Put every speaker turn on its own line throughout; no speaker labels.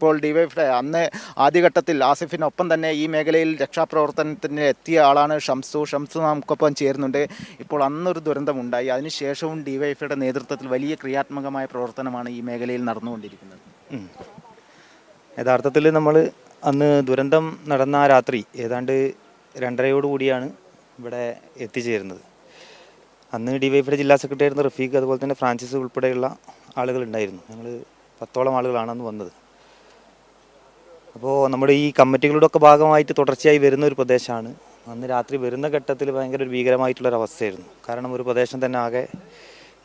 ഇപ്പോൾ ഡിവൈഫ് അന്ന് ആദ്യഘട്ടത്തിൽ ആസിഫിനൊപ്പം തന്നെ ഈ മേഖലയിൽ രക്ഷാപ്രവർത്തനത്തിന് എത്തിയ ആളാണ് ഷംസു. ഷംസു നമുക്കൊപ്പം ചേരുന്നുണ്ട്. ഇപ്പോൾ അന്നൊരു ദുരന്തമുണ്ടായി. അതിനുശേഷവും ഡിവൈഫയുടെ നേതൃത്വത്തിൽ വലിയ ക്രിയാത്മകമായ പ്രവർത്തനമാണ് ഈ മേഖലയിൽ നടന്നുകൊണ്ടിരിക്കുന്നത്.
യഥാർത്ഥത്തിൽ നമ്മൾ അന്ന് ദുരന്തം നടന്ന ആ രാത്രി ഏതാണ്ട് രണ്ടരയോടുകൂടിയാണ് ഇവിടെ എത്തിച്ചേരുന്നത്. അന്ന് ഡിവൈഫിയുടെ ജില്ലാ സെക്രട്ടറി ആയിരുന്ന റഫീഖ് അതുപോലെ തന്നെ ഫ്രാൻസിസ് ഉൾപ്പെടെയുള്ള ആളുകൾ ഉണ്ടായിരുന്നു. ഞങ്ങൾ പത്തോളം ആളുകളാണ് അന്ന് വന്നത്. അപ്പോൾ നമ്മുടെ ഈ കമ്മിറ്റികളുടെ ഒക്കെ ഭാഗമായിട്ട് തുടർച്ചയായി വരുന്ന ഒരു പ്രദേശമാണ്. അന്ന് രാത്രി വരുന്ന ഘട്ടത്തിൽ ഭയങ്കര ഒരു ഭീകരമായിട്ടുള്ളൊരു അവസ്ഥയായിരുന്നു. കാരണം ഒരു പ്രദേശം തന്നെ ആകെ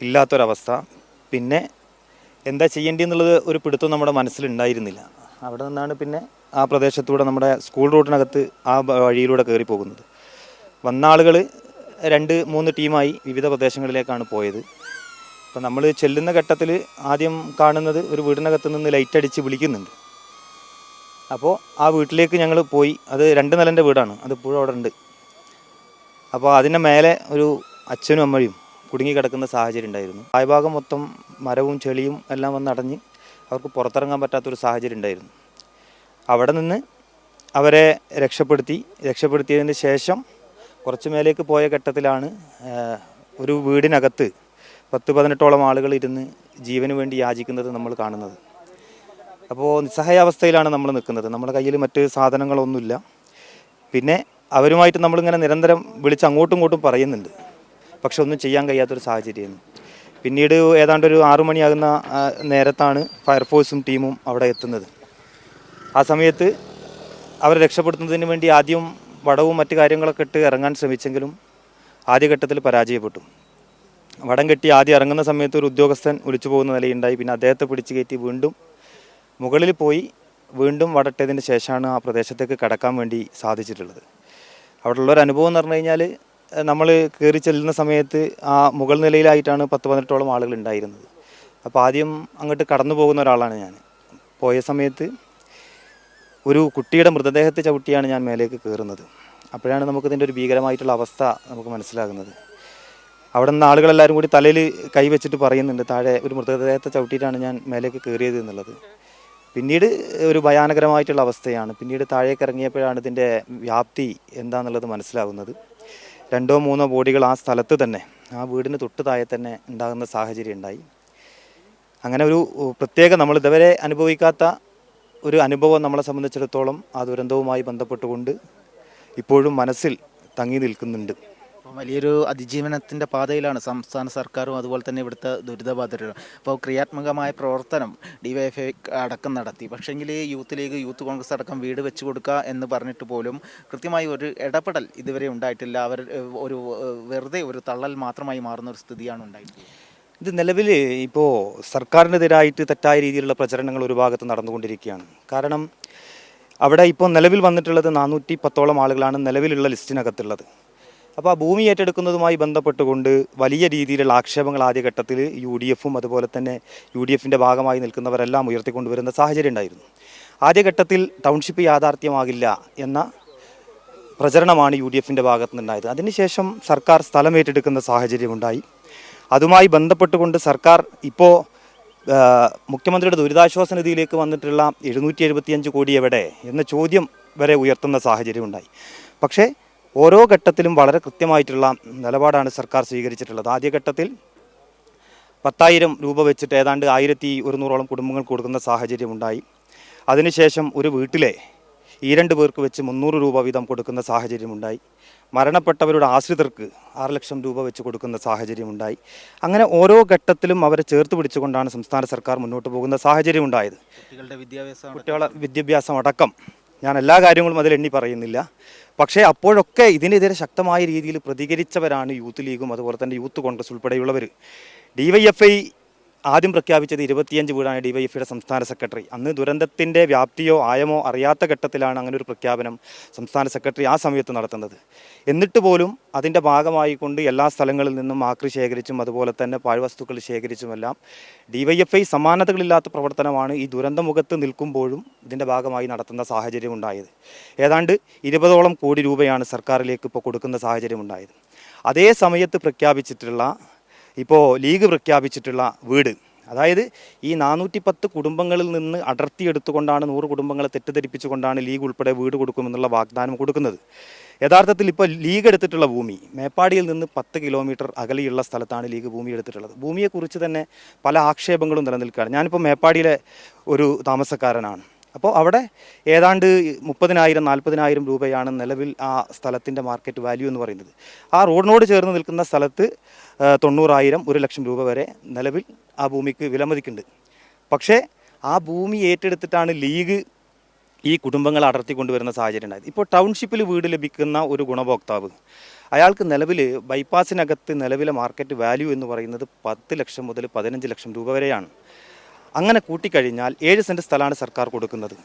ഇല്ലാത്തൊരവസ്ഥ. പിന്നെ എന്താ ചെയ്യേണ്ടതെന്നുള്ളത് ഒരു പിടുത്തം നമ്മുടെ മനസ്സിലുണ്ടായിരുന്നില്ല അവിടെ നിന്നാണ് പിന്നെ ആ പ്രദേശത്തൂടെ നമ്മുടെ സ്കൂൾ റൂട്ടിനകത്ത് ആ വഴിയിലൂടെ കയറി പോകുന്നത്. വന്ന ആളുകൾ രണ്ട് മൂന്ന് ടീമായി വിവിധ പ്രദേശങ്ങളിലേക്കാണ് പോയത്. അപ്പോൾ നമ്മൾ ചെല്ലുന്ന ഘട്ടത്തിൽ ആദ്യം കാണുന്നത് ഒരു വീടിനകത്ത് നിന്ന് ലൈറ്റ് അടിച്ച് വിളിക്കുന്നുണ്ട്. അപ്പോൾ ആ വീട്ടിലേക്ക് ഞങ്ങൾ പോയി. അത് രണ്ട് നിലന്റെ വീടാണ്. അത് ഇപ്പോഴും അവിടെ ഉണ്ട്. അപ്പോൾ അതിന്റെ മേലെ ഒരു അച്ഛനും അമ്മയും കുടുങ്ങി കിടക്കുന്ന സാഹചര്യം ഉണ്ടായിരുന്നു. ആയഭാഗം മൊത്തം മരവും ചെളിയും എല്ലാം വന്ന് അടഞ്ഞ് അവർക്ക് പുറത്തിറങ്ങാൻ പറ്റാത്തൊരു സാഹചര്യം ഉണ്ടായിരുന്നു. അവിടെ നിന്ന് അവരെ രക്ഷപ്പെടുത്തി. രക്ഷപ്പെടുത്തിയതിന് ശേഷം കുറച്ച് മേലേക്ക് പോയ ഘട്ടത്തിലാണ് ഒരു വീടിനകത്ത് പത്ത് പതിനെട്ടോളം ആളുകൾ ഇരുന്ന് ജീവന് വേണ്ടി യാചിക്കുന്നത് നമ്മൾ കാണുന്നത്. അപ്പോൾ നിസ്സഹായാവസ്ഥയിലാണ് നമ്മൾ നിൽക്കുന്നത്. നമ്മുടെ കയ്യിൽ മറ്റ് സാധനങ്ങളൊന്നുമില്ല. പിന്നെ അവരുമായിട്ട് നമ്മളിങ്ങനെ നിരന്തരം വിളിച്ച് അങ്ങോട്ടും ഇങ്ങോട്ടും പറയുന്നുണ്ട്. പക്ഷെ ഒന്നും ചെയ്യാൻ കഴിയാത്തൊരു സാഹചര്യമായിരുന്നു പിന്നീട് ഏതാണ്ട് ഒരു ആറു മണിയാകുന്ന നേരത്താണ് ഫയർഫോഴ്സും ടീമും അവിടെ എത്തുന്നത്. ആ സമയത്ത് അവരെ രക്ഷപ്പെടുത്തുന്നതിന് വേണ്ടി ആദ്യം വടവും മറ്റു കാര്യങ്ങളൊക്കെ ഇട്ട് ഇറങ്ങാൻ ശ്രമിച്ചെങ്കിലും ആദ്യഘട്ടത്തിൽ പരാജയപ്പെട്ടു. വടം കെട്ടി ആദ്യം ഇറങ്ങുന്ന സമയത്ത് ഒരു ഉദ്യോഗസ്ഥൻ ഒളിച്ചു പോകുന്ന നിലയുണ്ടായി. പിന്നെ അദ്ദേഹത്തെ പിടിച്ചു കയറ്റി വീണ്ടും മുകളിൽ പോയി വീണ്ടും വടട്ടതിന് ശേഷമാണ് ആ പ്രദേശത്തേക്ക് കടക്കാൻ വേണ്ടി സാധിച്ചിട്ടുള്ളത്. അവിടെയുള്ളൊരു അനുഭവം എന്ന് പറഞ്ഞു കഴിഞ്ഞാൽ നമ്മൾ കയറി ചെല്ലുന്ന സമയത്ത് ആ മുകൾ നിലയിലായിട്ടാണ് പത്ത് പതിനെട്ടോളം ആളുകൾ ഉണ്ടായിരുന്നത്. അപ്പോൾ ആദ്യം അങ്ങോട്ട് കടന്നു പോകുന്ന ഒരാളാണ് ഞാൻ പോയ സമയത്ത് ഒരു കുട്ടിയുടെ മൃതദേഹത്തെ ചവിട്ടിയാണ് ഞാൻ മേലേക്ക് കയറുന്നത്. അപ്പോഴാണ് നമുക്ക് നമുക്കിതിന്റെ ഒരു ഭീകരമായിട്ടുള്ള അവസ്ഥ നമുക്ക് മനസ്സിലാകുന്നത്. അവിടെ നിന്ന് ആളുകളെല്ലാവരും കൂടി തലയിൽ കൈവച്ചിട്ട് പറയുന്നുണ്ട് താഴെ ഒരു മൃതദേഹത്തെ ചവിട്ടിയിട്ടാണ് ഞാൻ മേലേക്ക് കയറിയത് എന്നുള്ളത്. പിന്നീട് ഒരു ഭയാനകരമായിട്ടുള്ള അവസ്ഥയാണ്. പിന്നീട് താഴേക്ക് ഇറങ്ങിയപ്പോഴാണ് ഇതിന്റെ വ്യാപ്തി എന്താണെന്നുള്ളത് മനസ്സിലാകുന്നത് രണ്ടോ മൂന്നോ ബോഡികൾ ആ സ്ഥലത്ത് തന്നെ ആ വീടിന് തൊട്ട് താഴെ തന്നെ ഉണ്ടാകുന്ന സാഹചര്യം ഉണ്ടായി. അങ്ങനെ ഒരു പ്രത്യേക നമ്മൾ ഇതുവരെ അനുഭവിക്കാത്ത ഒരു അനുഭവം നമ്മളെ സംബന്ധിച്ചിടത്തോളം ആ ദുരന്തവുമായി ബന്ധപ്പെട്ടുകൊണ്ട് ഇപ്പോഴും മനസ്സിൽ തങ്ങി നിൽക്കുന്നുണ്ട്.
വലിയൊരു അതിജീവനത്തിന്റെ പാതയിലാണ് സംസ്ഥാന സർക്കാരും അതുപോലെ തന്നെ ഇവിടുത്തെ ദുരിതബാധിതരും. അപ്പോൾ ക്രിയാത്മകമായ പ്രവർത്തനം ഡിവൈഎഫ്ഐ അടക്കം നടത്തി. പക്ഷേങ്കിൽ യൂത്ത് ലീഗ് യൂത്ത് കോൺഗ്രസ് അടക്കം വീട് വെച്ച് കൊടുക്കുക എന്ന് പറഞ്ഞിട്ട് പോലും കൃത്യമായി ഒരു ഇടപെടൽ ഇതുവരെ ഉണ്ടായിട്ടില്ല. അവർ ഒരു വെറുതെ ഒരു തള്ളൽ മാത്രമായി മാറുന്ന ഒരു സ്ഥിതിയാണ് ഉണ്ടായിട്ടുള്ളത്.
ഇത് നിലവിൽ ഇപ്പോൾ സർക്കാരിനെതിരായിട്ട് തെറ്റായ രീതിയിലുള്ള പ്രചരണങ്ങൾ ഒരു ഭാഗത്ത് നടന്നുകൊണ്ടിരിക്കുകയാണ്. കാരണം അവിടെ ഇപ്പോൾ നിലവിൽ വന്നിട്ടുള്ളത് നാനൂറ്റി പത്തോളം ആളുകളാണ് നിലവിലുള്ള ലിസ്റ്റിനകത്തുള്ളത്. അപ്പോൾ ആ ഭൂമി ഏറ്റെടുക്കുന്നതുമായി ബന്ധപ്പെട്ടുകൊണ്ട് വലിയ രീതിയിലുള്ള ആക്ഷേപങ്ങൾ ആദ്യഘട്ടത്തിൽ യു ഡി എഫും അതുപോലെ തന്നെ യു ഡി എഫിന്റെ ഭാഗമായി നിൽക്കുന്നവരെല്ലാം ഉയർത്തിക്കൊണ്ടുവരുന്ന സാഹചര്യം ഉണ്ടായിരുന്നു. ആദ്യഘട്ടത്തിൽ ടൗൺഷിപ്പ് യാഥാർത്ഥ്യമാകില്ല എന്ന പ്രചരണമാണ് യു ഡി എഫിന്റെ ഭാഗത്തുനിന്നുണ്ടായത് അതിനുശേഷം സർക്കാർ സ്ഥലം ഏറ്റെടുക്കുന്ന സാഹചര്യമുണ്ടായി അതുമായി ബന്ധപ്പെട്ടുകൊണ്ട് സർക്കാർ ഇപ്പോൾ മുഖ്യമന്ത്രിയുടെ ദുരിതാശ്വാസ നിധിയിലേക്ക് വന്നിട്ടുള്ള എഴുന്നൂറ്റി എഴുപത്തിയഞ്ച് കോടി എവിടെ എന്ന ചോദ്യം വരെ ഉയർത്തുന്ന സാഹചര്യം ഉണ്ടായി. പക്ഷേ ഓരോ ഘട്ടത്തിലും വളരെ കൃത്യമായിട്ടുള്ള നിലപാടാണ് സർക്കാർ സ്വീകരിച്ചിട്ടുള്ളത്. ആദ്യഘട്ടത്തിൽ പത്തായിരം രൂപ വെച്ചിട്ട് ഏതാണ്ട് ആയിരത്തി ഒരുന്നൂറോളം കുടുംബങ്ങൾ കൊടുക്കുന്ന സാഹചര്യമുണ്ടായി അതിനുശേഷം ഒരു വീട്ടിലെ ഈ രണ്ട് പേർക്ക് വെച്ച് മുന്നൂറ് രൂപ വീതം കൊടുക്കുന്ന സാഹചര്യമുണ്ടായി മരണപ്പെട്ടവരുടെ ആശ്രിതർക്ക് ആറ് ലക്ഷം രൂപ വെച്ച് കൊടുക്കുന്ന സാഹചര്യമുണ്ടായി അങ്ങനെ ഓരോ ഘട്ടത്തിലും അവരെ ചേർത്ത് പിടിച്ചുകൊണ്ടാണ് സംസ്ഥാന സർക്കാർ മുന്നോട്ട് പോകുന്ന സാഹചര്യം ഉണ്ടായത്.
കുട്ടികളുടെ വിദ്യാഭ്യാസം
കുട്ടികളുടെ വിദ്യാഭ്യാസം അടക്കം ഞാൻ എല്ലാ കാര്യങ്ങളും അതിൽ എണ്ണി പറയുന്നില്ല. പക്ഷേ അപ്പോഴൊക്കെ ഇതിനെതിരെ ശക്തമായ രീതിയിൽ പ്രതികരിച്ചവരാണ് യൂത്ത് ലീഗും അതുപോലെ തന്നെ യൂത്ത് കോൺഗ്രസ് ഉൾപ്പെടെയുള്ളവർ ഡിവൈഎഫ്ഐ ആദ്യം പ്രഖ്യാപിച്ചത് ഇരുപത്തിയഞ്ച് വീടാണ് ഡിവൈഎഫിയുടെ സംസ്ഥാന സെക്രട്ടറി. അന്ന് ദുരന്തത്തിന്റെ വ്യാപ്തിയോ ആയമോ അറിയാത്ത ഘട്ടത്തിലാണ് അങ്ങനെ ഒരു പ്രഖ്യാപനം സംസ്ഥാന സെക്രട്ടറി ആ സമയത്ത് നടത്തുന്നത്. എന്നിട്ട് പോലും അതിന്റെ ഭാഗമായിക്കൊണ്ട് എല്ലാ സ്ഥലങ്ങളിൽ നിന്നും ആക്രി ശേഖരിച്ചും അതുപോലെ തന്നെ പാഴ്വസ്തുക്കൾ ശേഖരിച്ചുമെല്ലാം ഡിവൈഎഫ്ഐ സമാനതകളില്ലാത്ത പ്രവർത്തനമാണ് ഈ ദുരന്തമുഖത്ത് നിൽക്കുമ്പോഴും ഇതിന്റെ ഭാഗമായി നടത്തുന്ന സാഹചര്യം ഉണ്ടായത്. ഏതാണ്ട് ഇരുപതോളം കോടി രൂപയാണ് സർക്കാരിലേക്ക് ഇപ്പോൾ കൊടുക്കുന്ന സാഹചര്യം ഉണ്ടായത്. അതേ സമയത്ത് പ്രഖ്യാപിച്ചിട്ടുള്ള ഇപ്പോൾ ലീഗ് പ്രഖ്യാപിച്ചിട്ടുള്ള വീട്. അതായത് ഈ നാനൂറ്റി പത്ത് കുടുംബങ്ങളിൽ നിന്ന് അടർത്തി എടുത്തുകൊണ്ടാണ് നൂറ് കുടുംബങ്ങളെ തെറ്റിദ്ധരിപ്പിച്ചുകൊണ്ടാണ് ലീഗ് ഉൾപ്പെടെ വീട് കൊടുക്കുമെന്നുള്ള വാഗ്ദാനം കൊടുക്കുന്നത്. യഥാർത്ഥത്തിൽ ഇപ്പോൾ ലീഗ് എടുത്തിട്ടുള്ള ഭൂമി മേപ്പാടിയിൽ നിന്ന് പത്ത് കിലോമീറ്റർ അകലെയുള്ള സ്ഥലത്താണ് ലീഗ് ഭൂമി എടുത്തിട്ടുള്ളത്. ഭൂമിയെക്കുറിച്ച് തന്നെ പല ആക്ഷേപങ്ങളും നിലനിൽക്കുകയാണ്. ഞാനിപ്പോൾ മേപ്പാടിയിലെ ഒരു താമസക്കാരനാണ്. അപ്പോൾ അവിടെ ഏതാണ്ട് മുപ്പതിനായിരം നാൽപ്പതിനായിരം രൂപയാണ് നിലവിൽ ആ സ്ഥലത്തിന്റെ മാർക്കറ്റ് വാല്യൂ എന്ന് പറയുന്നത്. ആ റോഡിനോട് ചേർന്ന് നിൽക്കുന്ന സ്ഥലത്ത് തൊണ്ണൂറായിരം ഒരു ലക്ഷം രൂപ വരെ നിലവിൽ ആ ഭൂമിക്ക് വിലമതിക്കുന്നുണ്ട്. പക്ഷേ ആ ഭൂമി ഏറ്റെടുത്തിട്ടാണ് ലീഗ് ഈ കുടുംബങ്ങളെ അടർത്തിക്കൊണ്ടുവരുന്ന സാഹചര്യം ഉണ്ടായത്. ഇപ്പോൾ ടൗൺഷിപ്പിൽ വീട് ലഭിക്കുന്ന ഒരു ഗുണഭോക്താവ് അയാൾക്ക് നിലവിൽ ബൈപ്പാസിനകത്ത് നിലവിലെ മാർക്കറ്റ് വാല്യൂ എന്ന് പറയുന്നത് പത്ത് ലക്ഷം മുതൽ പതിനഞ്ച് ലക്ഷം രൂപ വരെയാണ്. അങ്ങനെ കൂട്ടിക്കഴിഞ്ഞാൽ ഏഴ് സെന്റ് സ്ഥലമാണ് സർക്കാർ കൊടുക്കുന്നത്.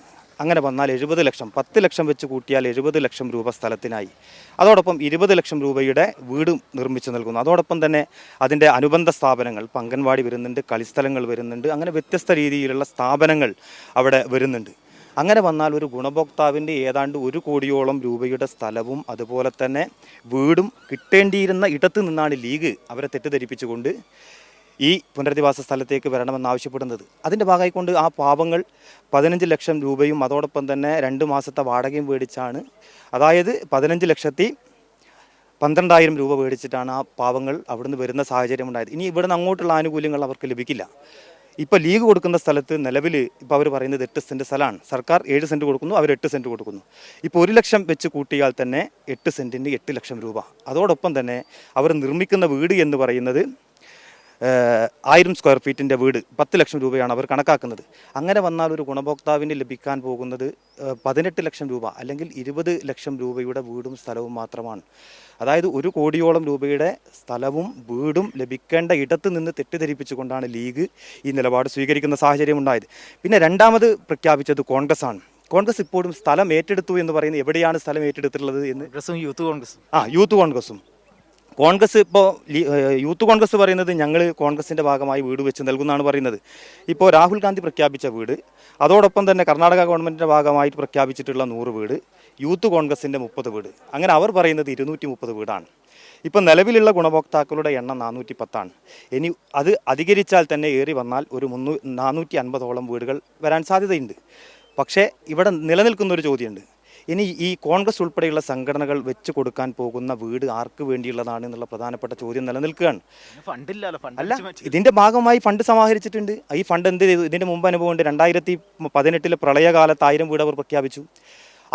അങ്ങനെ വന്നാൽ എഴുപത് ലക്ഷം പത്ത് ലക്ഷം വെച്ച് കൂട്ടിയാൽ എഴുപത് ലക്ഷം രൂപ സ്ഥലത്തിനായി. അതോടൊപ്പം ഇരുപത് ലക്ഷം രൂപയുടെ വീടും നിർമ്മിച്ചു നൽകുന്നു. അതോടൊപ്പം തന്നെ അതിന്റെ അനുബന്ധ സ്ഥാപനങ്ങൾ ഇപ്പം അംഗൻവാടി വരുന്നുണ്ട് കളിസ്ഥലങ്ങൾ വരുന്നുണ്ട് അങ്ങനെ വ്യത്യസ്ത രീതിയിലുള്ള സ്ഥാപനങ്ങൾ അവിടെ വരുന്നുണ്ട്. അങ്ങനെ വന്നാൽ ഒരു ഗുണഭോക്താവിന്റെ ഏതാണ്ട് ഒരു കോടിയോളം രൂപയുടെ സ്ഥലവും അതുപോലെ തന്നെ വീടും കിട്ടേണ്ടിയിരുന്ന ഇടത്ത് നിന്നാണ് ലീഗ് അവരെ തെറ്റിദ്ധരിപ്പിച്ചുകൊണ്ട് ഈ പുനരധിവാസ സ്ഥലത്തേക്ക് വരണമെന്നാവശ്യപ്പെടുന്നത് അതിന്റെ ഭാഗമായിക്കൊണ്ട് ആ പാവങ്ങൾ പതിനഞ്ച് ലക്ഷം രൂപയും അതോടൊപ്പം തന്നെ രണ്ട് മാസത്തെ വാടകയും മേടിച്ചാണ്. അതായത് പതിനഞ്ച് ലക്ഷത്തി പന്ത്രണ്ടായിരം രൂപ മേടിച്ചിട്ടാണ് ആ പാവങ്ങൾ അവിടുന്ന് വരുന്ന സാഹചര്യം ഉണ്ടായത്. ഇനി ഇവിടുന്ന് അങ്ങോട്ടുള്ള ആനുകൂല്യങ്ങൾ അവർക്ക് ലഭിക്കില്ല. ഇപ്പോൾ ലീഗ് കൊടുക്കുന്ന സ്ഥലത്ത് നിലവിൽ ഇപ്പോൾ അവർ പറയുന്നത് എട്ട് സെന്റ് സ്ഥലമാണ്. സർക്കാർ ഏഴ് സെന്റ് കൊടുക്കുന്നു അവർ എട്ട് സെന്റ് കൊടുക്കുന്നു. ഇപ്പോൾ ഒരു ലക്ഷം വെച്ച് കൂട്ടിയാൽ തന്നെ എട്ട് സെന്റിന് എട്ട് ലക്ഷം രൂപ. അതോടൊപ്പം തന്നെ അവർ നിർമ്മിക്കുന്ന വീട് എന്ന് പറയുന്നത് ആയിരം സ്ക്വയർ ഫീറ്റിന്റെ വീട് പത്ത് ലക്ഷം രൂപയാണ് അവർ കണക്കാക്കുന്നത്. അങ്ങനെ വന്നാൽ ഒരു ഗുണഭോക്താവിന് ലഭിക്കാൻ പോകുന്നത് പതിനെട്ട് ലക്ഷം രൂപ അല്ലെങ്കിൽ ഇരുപത് ലക്ഷം രൂപയുടെ വീടും സ്ഥലവും മാത്രമാണ്. അതായത് ഒരു കോടിയോളം രൂപയുടെ സ്ഥലവും വീടും ലഭിക്കേണ്ട ഇടത്ത് നിന്ന് തെറ്റിദ്ധരിപ്പിച്ചുകൊണ്ടാണ് ലീഗ് ഈ നിലപാട് സ്വീകരിക്കുന്ന സാഹചര്യം ഉണ്ടായത്. പിന്നെ രണ്ടാമത് പ്രഖ്യാപിച്ചത് കോൺഗ്രസ് ആണ് കോൺഗ്രസ് ഇപ്പോഴും സ്ഥലം ഏറ്റെടുത്തു എന്ന് പറയുന്നത് എവിടെയാണ് സ്ഥലം ഏറ്റെടുത്തിട്ടുള്ളത് എന്ന്
യൂത്ത് കോൺഗ്രസ്.
ആ യൂത്ത് കോൺഗ്രസും. കോൺഗ്രസ് ഇപ്പോൾ യൂത്ത് കോൺഗ്രസ് പറയുന്നത് ഞങ്ങൾ കോൺഗ്രസിന്റെ ഭാഗമായി വീട് വെച്ച് നൽകുന്നതാണ് പറയുന്നത്. ഇപ്പോൾ രാഹുൽ ഗാന്ധി പ്രഖ്യാപിച്ച വീട് അതോടൊപ്പം തന്നെ കർണാടക ഗവൺമെന്റിന്റെ ഭാഗമായിട്ട് പ്രഖ്യാപിച്ചിട്ടുള്ള നൂറ് വീട് യൂത്ത് കോൺഗ്രസിന്റെ മുപ്പത് വീട്. അങ്ങനെ അവർ പറയുന്നത് ഇരുന്നൂറ്റി മുപ്പത് വീടാണ്. ഇപ്പം നിലവിലുള്ള ഗുണഭോക്താക്കളുടെ എണ്ണം നാനൂറ്റി പത്താണ് ഇനി അത് അധികരിച്ചാൽ തന്നെ ഏറി വന്നാൽ ഒരു മുന്നൂ നാനൂറ്റി അൻപതോളം വീടുകൾ വരാൻ സാധ്യതയുണ്ട്. പക്ഷേ ഇവിടെ നിലനിൽക്കുന്ന ഒരു ചോദ്യമുണ്ട്. ഇനി ഈ കോൺഗ്രസ് ഉൾപ്പെടെയുള്ള സംഘടനകൾ വെച്ച് കൊടുക്കാൻ പോകുന്ന വീട് ആർക്ക് വേണ്ടിയുള്ളതാണ് എന്നുള്ള പ്രധാനപ്പെട്ട ചോദ്യം നിലനിൽക്കുകയാണ്. അല്ല ഇതിന്റെ ഭാഗമായി ഫണ്ട് സമാഹരിച്ചിട്ടുണ്ട്. ഈ ഫണ്ട് എന്ത് ചെയ്തു? ഇതിന്റെ മുമ്പ് അനുഭവമുണ്ട്. രണ്ടായിരത്തി പതിനെട്ടിലെ പ്രളയകാലത്ത് ആയിരം വീട് അവർ പ്രഖ്യാപിച്ചു.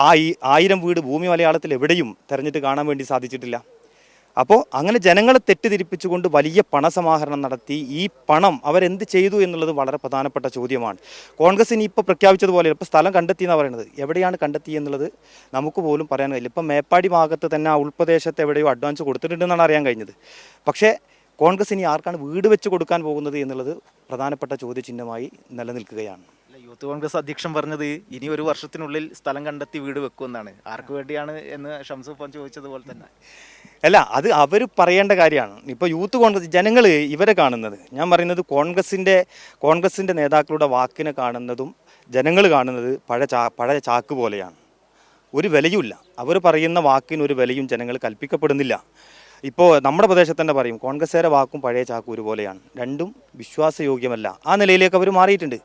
ആ ഈ ആയിരം വീട് ഭൂമി മലയാളത്തിൽ എവിടെയും തെരഞ്ഞിട്ട് കാണാൻ വേണ്ടി സാധിച്ചിട്ടില്ല. അപ്പോൾ അങ്ങനെ ജനങ്ങളെ തെറ്റിദ്ധരിപ്പിച്ചുകൊണ്ട് വലിയ പണസമാഹരണം നടത്തി ഈ പണം അവരെന്ത് ചെയ്തു എന്നുള്ളത് വളരെ പ്രധാനപ്പെട്ട ചോദ്യമാണ്. കോൺഗ്രസ് ഇനി ഇപ്പോൾ പ്രഖ്യാപിച്ചതുപോലെ ഇപ്പോൾ സ്ഥലം കണ്ടെത്തി എന്നാണ് പറയുന്നത് എവിടെയാണ് കണ്ടെത്തി എന്നുള്ളത് നമുക്ക് പോലും പറയാൻ കഴിയില്ല. ഇപ്പം മേപ്പാടി ഭാഗത്ത് തന്നെ ആ ഉൾപ്രദേശത്ത് എവിടെയോ അഡ്വാൻസ് കൊടുത്തിട്ടുണ്ടെന്നാണ് അറിയാൻ കഴിഞ്ഞത്. പക്ഷേ കോൺഗ്രസ് ഇനി ആർക്കാണ് വീട് വെച്ച് കൊടുക്കാൻ പോകുന്നത് എന്നുള്ളത് പ്രധാനപ്പെട്ട ചോദ്യചിഹ്നമായി നിലനിൽക്കുകയാണ്.
യൂത്ത് കോൺഗ്രസ് അധ്യക്ഷൻ പറഞ്ഞത് ഇനി ഒരു വർഷത്തിനുള്ളിൽ സ്ഥലം കണ്ടെത്തി വീട് വെക്കുമെന്നാണ് ആർക്ക് വേണ്ടിയാണ് എന്ന് ഷംസു ഫോൺ ചോദിച്ചതുപോലെ തന്നെ.
അല്ല അത് അവർ പറയേണ്ട കാര്യമാണ്. ഇപ്പോൾ യൂത്ത് കോൺഗ്രസ് ജനങ്ങൾ ഇവരെ കാണുന്നത്. ഞാൻ പറയുന്നത് കോൺഗ്രസിന്റെ കോൺഗ്രസിന്റെ നേതാക്കളുടെ വാക്കിനെ കാണുന്നതും ജനങ്ങൾ കാണുന്നത് പഴയ ചാ പഴയ ചാക്ക് പോലെയാണ്. ഒരു വിലയുമില്ല. അവർ പറയുന്ന വാക്കിന് ഒരു വിലയും ജനങ്ങൾ കൽപ്പിക്കപ്പെടുന്നില്ല. ഇപ്പോൾ നമ്മുടെ പ്രദേശത്ത് തന്നെ പറയും കോൺഗ്രസ്സുകാരെ വാക്കും പഴയ ചാക്കും ഒരുപോലെയാണ്. രണ്ടും വിശ്വാസയോഗ്യമല്ല. ആ നിലയിലേക്ക് അവർ മാറിയിട്ടുണ്ട്.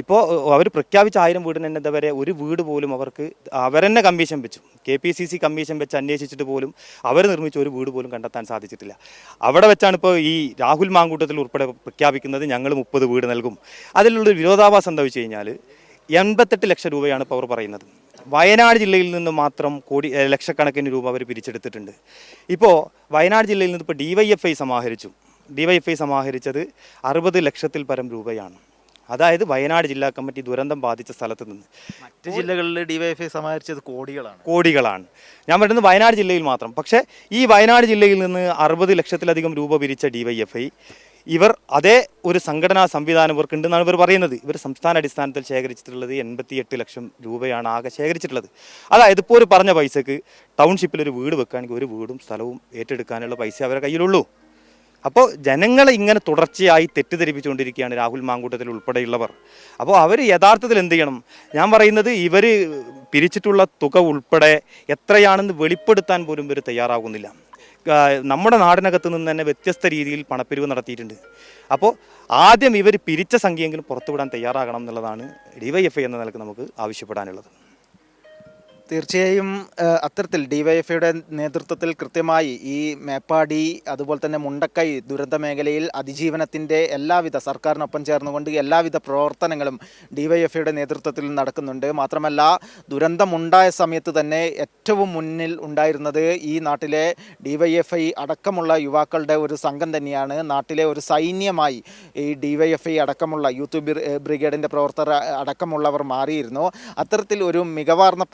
ഇപ്പോൾ അവർ പ്രഖ്യാപിച്ച ആയിരം വീടിന് തന്നെ വരെ ഒരു വീട് പോലും അവർക്ക് അവരെന്നെ കമ്മീഷൻ വെച്ചു. K P C C commission വെച്ച് അന്വേഷിച്ചിട്ട് പോലും അവർ നിർമ്മിച്ച ഒരു വീട് പോലും കണ്ടെത്താൻ സാധിച്ചിട്ടില്ല. അവിടെ വെച്ചാണ് ഇപ്പോൾ ഈ രാഹുൽ മാങ്കൂട്ടത്തിൽ ഉൾപ്പെടെ പ്രഖ്യാപിക്കുന്നത് ഞങ്ങൾ മുപ്പത് വീട് നൽകും. അതിലുള്ളൊരു വിരോധാഭാസം എന്താ വെച്ച് കഴിഞ്ഞാൽ എൺപത്തെട്ട് ലക്ഷം രൂപയാണ് ഇപ്പോൾ അവർ പറയുന്നത്. വയനാട് ജില്ലയിൽ നിന്ന് മാത്രം കോടി ലക്ഷക്കണക്കിന് രൂപ അവർ പിരിച്ചെടുത്തിട്ടുണ്ട്. ഇപ്പോൾ വയനാട് ജില്ലയിൽ നിന്ന് ഇപ്പോൾ ഡി വൈ എഫ് ഐ സമാഹരിച്ചു. ഡി വൈ എഫ് ഐ സമാഹരിച്ചത് അറുപത് ലക്ഷത്തിൽ പരം രൂപയാണ്. അതായത് വയനാട് ജില്ലാ കമ്മിറ്റി ദുരന്തം ബാധിച്ച സ്ഥലത്ത് നിന്ന്.
മറ്റ് ജില്ലകളിൽ ഡിവൈഎഫ്ഐ സമാഹരിച്ചത് കോടികളാണ്.
കോടികളാണ്. ഞാൻ പറയുന്നത് വയനാട് ജില്ലയിൽ മാത്രം. പക്ഷേ ഈ വയനാട് ജില്ലയിൽ നിന്ന് അറുപത് ലക്ഷത്തിലധികം രൂപ പിരിച്ച ഡിവൈഎഫ്ഐ ഇവർ അതേ ഒരു സംഘടനാ സംവിധാനം ഇവർക്കുണ്ടെന്നാണ് ഇവർ പറയുന്നത്. ഇവർ സംസ്ഥാന അടിസ്ഥാനത്തിൽ ശേഖരിച്ചിട്ടുള്ളത് എൺപത്തിയെട്ട് ലക്ഷം രൂപയാണ് ആകെ ശേഖരിച്ചിട്ടുള്ളത്. അതായത് ഇപ്പോൾ ഒരു പറഞ്ഞ പൈസക്ക് ടൗൺഷിപ്പിൽ ഒരു വീട് വെക്കുകയാണെങ്കിൽ ഒരു വീടും സ്ഥലവും ഏറ്റെടുക്കാനുള്ള പൈസ അവരുടെ കയ്യിലുള്ളൂ. അപ്പോൾ ജനങ്ങളെ ഇങ്ങനെ തുടർച്ചയായി തെറ്റിദ്ധരിപ്പിച്ചുകൊണ്ടിരിക്കുകയാണ് രാഹുൽ മാങ്കൂട്ടത്തിൽ ഉൾപ്പെടെയുള്ളവർ. അപ്പോൾ അവർ യഥാർത്ഥത്തിൽ എന്ത് ചെയ്യണം? ഞാൻ പറയുന്നത് ഇവർ പിരിച്ചിട്ടുള്ള തുക ഉൾപ്പെടെ എത്രയാണെന്ന് വെളിപ്പെടുത്താൻ പോലും ഇവർ തയ്യാറാകുന്നില്ല നമ്മുടെ നാടിനകത്ത് നിന്ന് തന്നെ വ്യത്യസ്ത രീതിയിൽ പണപ്പിരിവ് നടത്തിയിട്ടുണ്ട്. അപ്പോൾ ആദ്യം ഇവർ പിരിച്ച സംഖ്യയെങ്കിലും പുറത്തുവിടാൻ തയ്യാറാകണം എന്നുള്ളതാണ് ഡിവൈഎഫ്ഐ എന്ന നിലയ്ക്ക് നമുക്ക് ആവശ്യപ്പെടാനുള്ളത്.
തീർച്ചയായും അത്തരത്തിൽ ഡിവൈഎഫ്ഐയുടെ നേതൃത്വത്തിൽ കൃത്യമായി ഈ മേപ്പാടി അതുപോലെ തന്നെ മുണ്ടക്കൈ ദുരന്ത മേഖലയിൽ അതിജീവനത്തിന്റെ എല്ലാവിധ സർക്കാരിനൊപ്പം ചേർന്നുകൊണ്ട് എല്ലാവിധ പ്രവർത്തനങ്ങളും ഡിവൈഎഫ്ഐയുടെ നേതൃത്വത്തിൽ നടക്കുന്നുണ്ട്. മാത്രമല്ല ദുരന്തമുണ്ടായ സമയത്ത് തന്നെ ഏറ്റവും മുന്നിൽ ഉണ്ടായിരുന്നത് ഈ നാട്ടിലെ ഡിവൈഎഫ്ഐ അടക്കമുള്ള യുവാക്കളുടെ ഒരു സംഘം തന്നെയാണ്. നാട്ടിലെ ഒരു സൈന്യമായി ഈ ഡിവൈഎഫ്ഐ അടക്കമുള്ള യൂത്ത് ബ്രിഗേഡിന്റെ പ്രവർത്തകർ അടക്കമുള്ളവർ മാറിയിരുന്നു. അത്തരത്തിൽ ഒരു മികവാർന്ന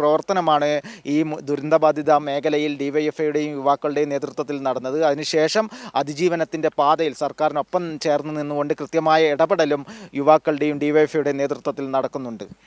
പ്രവർത്തനമാണ് ഈ ദുരന്തബാധിത മേഖലയിൽ ഡിവൈഎഫ്ഐയുടെയും യുവാക്കളുടെയും നേതൃത്വത്തിൽ നടന്നത്. അതിനുശേഷം അതിജീവനത്തിന്റെ പാതയിൽ സർക്കാരിനൊപ്പം ചേർന്ന് നിന്നുകൊണ്ട് കൃത്യമായ ഇടപെടലും യുവാക്കളുടെയും ഡിവൈഎഫ്ഐയുടെയും നേതൃത്വത്തിൽ നടക്കുന്നുണ്ട്.